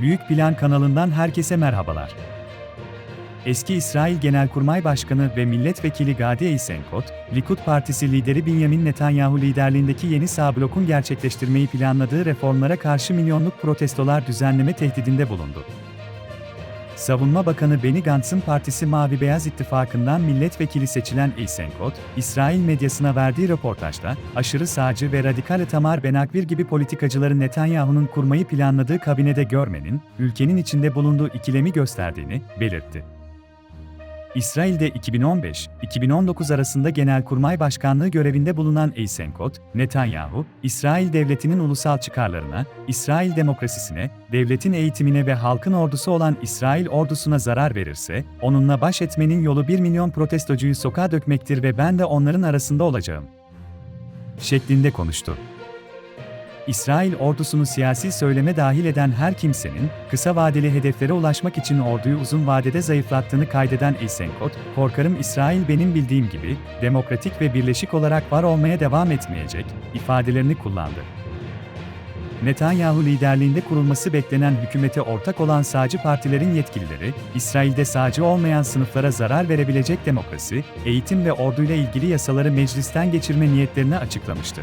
Büyük Plan kanalından herkese merhabalar. Eski İsrail Genelkurmay Başkanı ve Milletvekili Gadi Eisenkot, Likud Partisi lideri Benjamin Netanyahu liderliğindeki yeni sağ blokun gerçekleştirmeyi planladığı reformlara karşı milyonluk protestolar düzenleme tehdidinde bulundu. Savunma Bakanı Benny Gantz'ın partisi Mavi Beyaz İttifakı'ndan milletvekili seçilen Eisenkot, İsrail medyasına verdiği röportajda, aşırı sağcı ve radikal Tamar Benakvir gibi politikacıları Netanyahu'nun kurmayı planladığı kabinede görmenin, ülkenin içinde bulunduğu ikilemi gösterdiğini belirtti. İsrail'de 2015-2019 arasında Genelkurmay Başkanlığı görevinde bulunan Eisenkot, Netanyahu, İsrail devletinin ulusal çıkarlarına, İsrail demokrasisine, devletin eğitimine ve halkın ordusu olan İsrail ordusuna zarar verirse, onunla baş etmenin yolu 1 milyon protestocuyu sokağa dökmektir ve ben de onların arasında olacağım. şeklinde konuştu. İsrail ordusunu siyasi söyleme dahil eden her kimsenin, kısa vadeli hedeflere ulaşmak için orduyu uzun vadede zayıflattığını kaydeden Eisenkot, korkarım İsrail benim bildiğim gibi, demokratik ve birleşik olarak var olmaya devam etmeyecek, ifadelerini kullandı. Netanyahu liderliğinde kurulması beklenen hükümete ortak olan sağcı partilerin yetkilileri, İsrail'de sağcı olmayan sınıflara zarar verebilecek demokrasi, eğitim ve orduyla ilgili yasaları meclisten geçirme niyetlerini açıklamıştı.